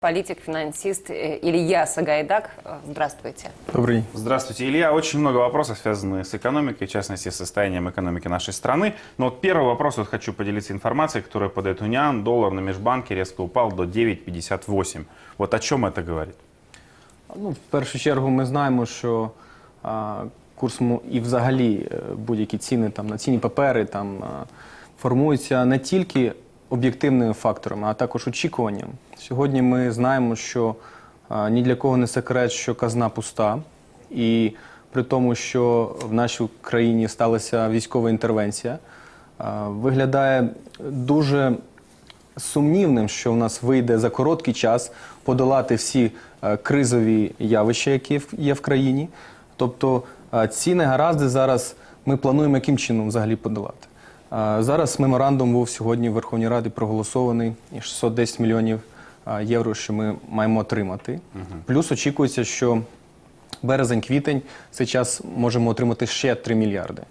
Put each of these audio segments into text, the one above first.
политик-финансист э, Илья Сагайдак. Э, Здравствуйте. Добрый день. Здравствуйте, Илья. Очень много вопросов, связанных с экономикой, в частности, с состоянием экономики нашей страны. Но вот первый вопрос, вот хочу поделиться информацией, которую подает Униан. Доллар на межбанке резко упал до 9,58. Вот о чем это говорит? Ну, в першу чергу ми знаємо, що а, курс му- і взагалі е, будь-які ціни там, на цінні папери там, а, формуються не тільки об'єктивними факторами, а також очікуванням. Сьогодні ми знаємо, що ні для кого не секрет, що казна пуста. І при тому, що в нашій країні сталася військова інтервенція, виглядає дуже сумнівним, що в нас вийде за короткий час подолати всі кризові явища, які є в країні. Тобто ці негаразди зараз ми плануємо яким чином взагалі подолати. Зараз меморандум був сьогодні в Верховній Раді проголосований і 610 мільйонів євро, що ми маємо отримати. Плюс очікується, що березень-квітень цей час можемо отримати ще 3 мільярди.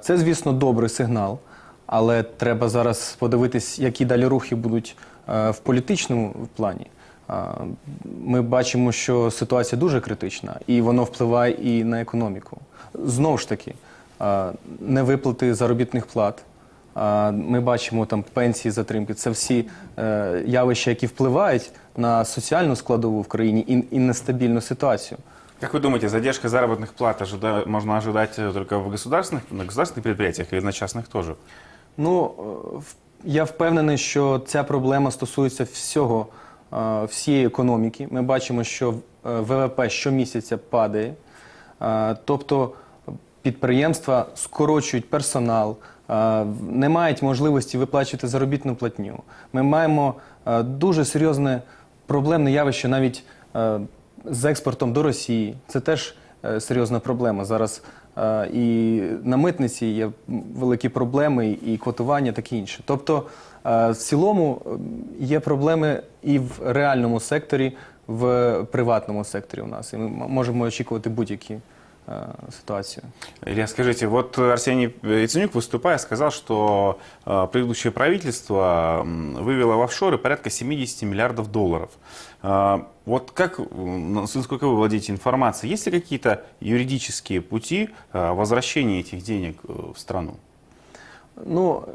Це, звісно, добрий сигнал, але треба зараз подивитись, які далі рухи будуть е, в політичному плані. Ми бачимо, що ситуація дуже критична, і воно впливає і на економіку. Знову ж таки, невиплати заробітних плат. а, Ми бачимо там пенсії, затримки. Це всі е, явища, які впливають на соціальну складову в країні і, і нестабільну ситуацію. Как вы думаете, задержка заработных плат ожида- можно ожидать э, только в государственных, на государственных предприятиях или на частных тоже? Ну, е, в- я впевнений, що ця проблема стосується всього, е, всієї економіки. Ми бачимо, що е, ВВП щомісяця падає. Е, Тобто підприємства скорочують персонал, е, не мають можливості виплачувати заробітну платню. Ми маємо е, дуже серйозне проблемне явище навіть е, з експортом до Росії. Це теж серйозна проблема. Зараз і на митниці є великі проблеми, і квотування, таке інше. Тобто, в цілому є проблеми і в реальному секторі, в приватному секторі у нас. І ми можемо очікувати будь-які е, ситуації. Илья, скажите, вот Арсений Яценюк, выступая, сказал, что э, предыдущее правительство м, вывело в офшоры порядка 70 миллиардов долларов. Э, вот как, м, насколько вы владеете информацией, есть ли какие-то юридические пути э, возвращения этих денег э, в страну? Ну, е,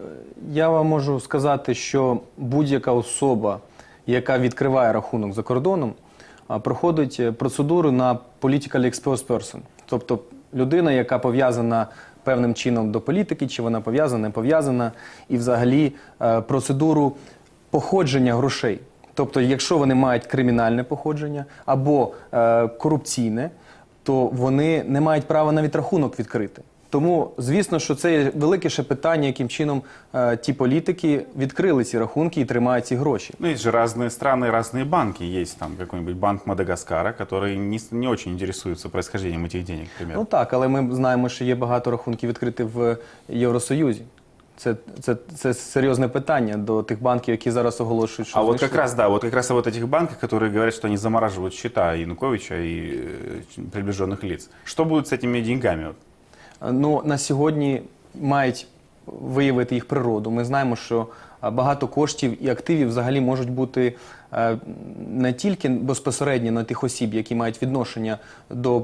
я вам можу сказати, що будь-яка особа, яка відкриває рахунок за кордоном, а, проходить е, процедуру на Political Exposed Person. Тобто людина, яка пов'язана певним чином до політики, чи вона пов'язана, не пов'язана, і взагалі е, процедуру походження грошей. Тобто, якщо вони мають кримінальне походження або е, корупційне, то вони не мають права навіть рахунок відкрити. Тому, звісно, що це є велике ще питання, яким чином е, ті політики відкрили ці рахунки і тримають ці гроші. Ну, есть же разные страны, разные банки. Есть там какой-нибудь банк Мадагаскара, который не, с- не очень интересуется происхождением этих денег, к примеру. Ну так, але ми знаємо, що є багато рахунків відкритих в Євросоюзі. Це, це, це серйозне питання до тих банків, які зараз оголошують, що А вот знайшли. как раз, да, вот как раз о вот этих банках, которые говорят, что они замораживают счета Януковича и э, приближенных лиц. Что будет с этими деньгами? Ну, на сьогодні мають виявити їх природу. Ми знаємо, що багато коштів і активів взагалі можуть бути е, не тільки безпосередньо на тих осіб, які мають відношення до е,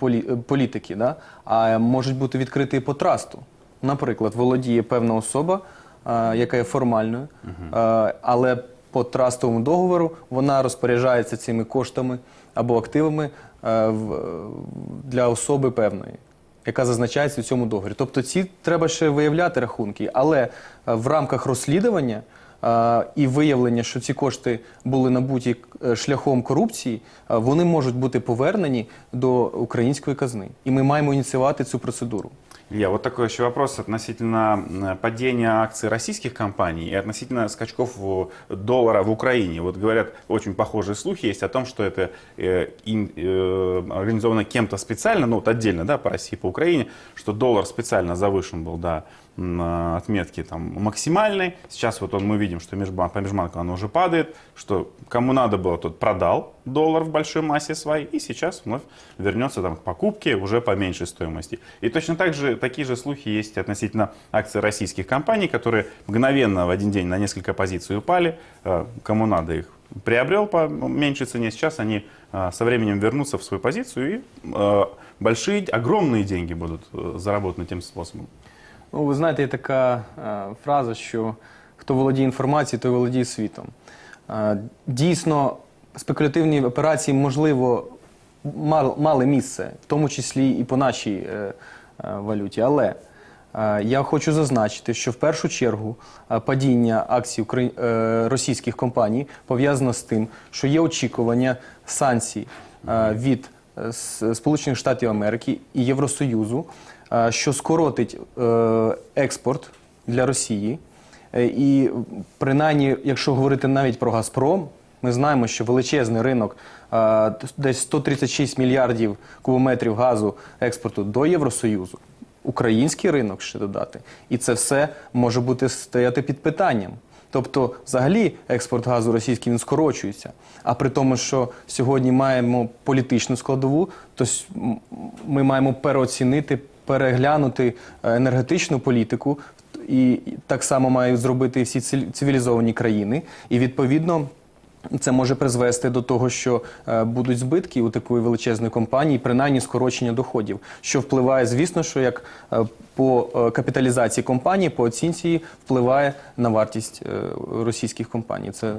полі- е, політики, да? а можуть бути відкриті по трасту. Наприклад, володіє певна особа, е, яка є формальною, е, але по трастовому договору вона розпоряджається цими коштами або активами е, для особи певної яка зазначається в цьому договорі. Тобто ці треба ще виявляти рахунки, але е, в рамках розслідування е, і виявлення, що ці кошти були набуті е, шляхом корупції, вони можуть бути повернені до української казни. І ми маємо ініціювати цю процедуру. Илья, вот такой еще вопрос относительно м, падения акций российских компаний и относительно скачков в- доллара в Украине. Вот говорят, очень похожие слухи есть о том, что это э, ин- э, организовано кем-то специально, ну вот отдельно, да, по России, по Украине, что доллар специально завышен был до м, э, отметки там максимальной. Сейчас вот он, мы видим, что межбанк, по межбанку оно уже падает, что кому надо было, тот продал доллар в большой массе своей, и сейчас вновь вернется там, к покупке уже по меньшей стоимости. И точно так же, такие же слухи есть относительно акций российских компаний, которые мгновенно в один день на несколько позиций упали. Э, Кому надо их приобрел по меньшей цене, сейчас они а, со временем вернутся в свою позицию и а, большие, огромные деньги будут э, заработаны тем способом. Ну, ви знаєте, є така е, фраза, що хто володіє інформацією, той володіє світом. Е, дійсно, спекулятивні операції, можливо, мал- мали місце, в тому числі і по нашій е, валюті. Але я хочу зазначити, що в першу чергу падіння акцій украї- російських компаній пов'язано з тим, що є очікування санкцій від Сполучених Штатів Америки і Євросоюзу, е, що скоротить е, експорт для Росії. Е, І принаймні, якщо говорити навіть про Газпром, ми знаємо, що величезний ринок, десь 136 мільярдів кубометрів газу експорту до Євросоюзу, український ринок ще додати, і це все може бути стояти під питанням. Тобто, взагалі, експорт газу російський він скорочується. А при тому, що сьогодні маємо політичну складову, то ми маємо переоцінити, переглянути е, енергетичну політику, і так само мають зробити всі циві- цивілізовані країни. І відповідно. Це може призвести до того, що е, будуть збитки у такої величезної компанії, принаймні скорочення доходів, що впливає, звісно, що як е, по е, капіталізації компанії, по оцінці впливає на вартість російських компаній. Це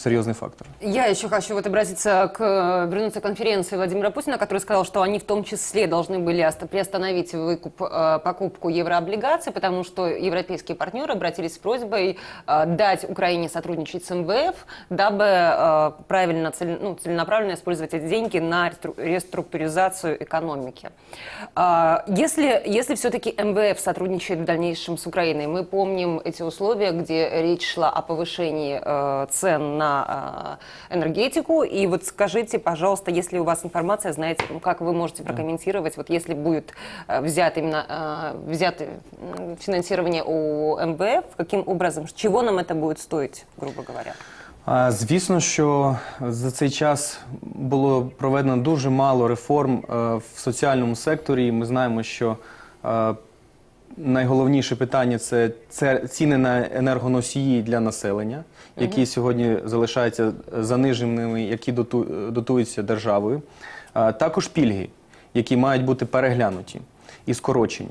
серйозний фактор. Я еще хочу вот обратиться к, вернуться к конференции Владимира Путина, который сказал, что они в том числе должны были оста- приостановить выкуп, э, покупку еврооблигаций, потому что европейские партнеры обратились с просьбой э, дать Украине сотрудничать с МВФ, дабы э, правильно, цель- ну, целенаправленно использовать эти деньги на рестру- реструктуризацию экономики. Если, если все-таки МВФ сотрудничает в дальнейшем с Украиной, мы помним эти условия, где речь шла о повышении э, цен на э, энергетику. И вот скажите, пожалуйста, если у вас информация, знаете, ну, как вы можете прокомментировать, вот если будет э, взят именно э, взято м, финансирование у МВФ, каким образом, чего нам это будет стоить, грубо говоря? А, Звісно, що за цей час було проведено дуже мало реформ е, в соціальному секторі. Ми знаємо, що е, найголовніше питання це це ціни на енергоносії для населення, які сьогодні залишаються заниженими, які доту- дотуються державою. А Також пільги, які мають бути переглянуті і скорочені.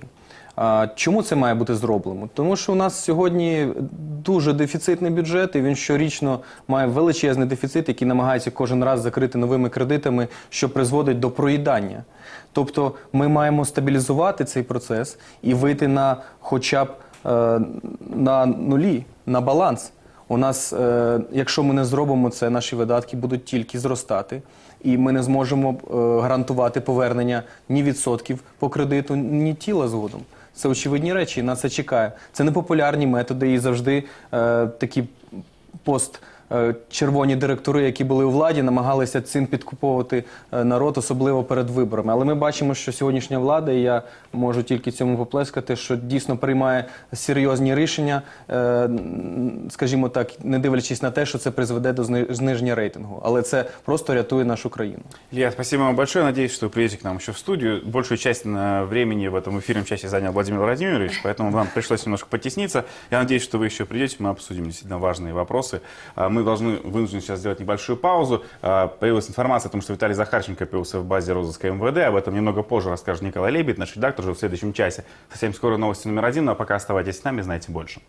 Чому це має бути зроблено? Тому що у нас сьогодні дуже дефіцитний бюджет, і він щорічно має величезний дефіцит, який намагається кожен раз закрити новими кредитами, що призводить до проїдання. Тобто ми маємо стабілізувати цей процес і вийти на хоча б е, на нулі, на баланс. У нас, е, якщо ми не зробимо це, наші видатки будуть тільки зростати, і ми не зможемо е, гарантувати повернення ні відсотків по кредиту, ні тіла згодом. Це очевидні речі, і нас це чекає. Це непопулярні методи, і завжди е, такі пост. е, Червоні директори, які були у владі, намагалися цим підкуповувати е, народ, особливо перед виборами. Але ми бачимо, що сьогоднішня влада, і я можу тільки цьому поплескати, що дійсно приймає серйозні рішення, е, н- скажімо так, не дивлячись на те, що це призведе до зни- зниження рейтингу. Але це просто рятує нашу країну. Илья, спасибо вам большое. Надеюсь, что вы приедете к нам еще в студию. Большую часть на времени в этом эфирном часе занял Владимир Владимирович, поэтому вам пришлось немножко потесниться. Я надеюсь, что вы еще придете, мы обсудим действительно важные вопросы. А, Мы должны, вынуждены сейчас сделать небольшую паузу. А, Появилась информация о том, что Виталий Захарченко появился в базе розыска МВД. Об этом немного позже расскажет Николай Лебедь, наш редактор, уже в следующем часе. Совсем скоро новости номер один, ну а пока оставайтесь с нами, знайте больше.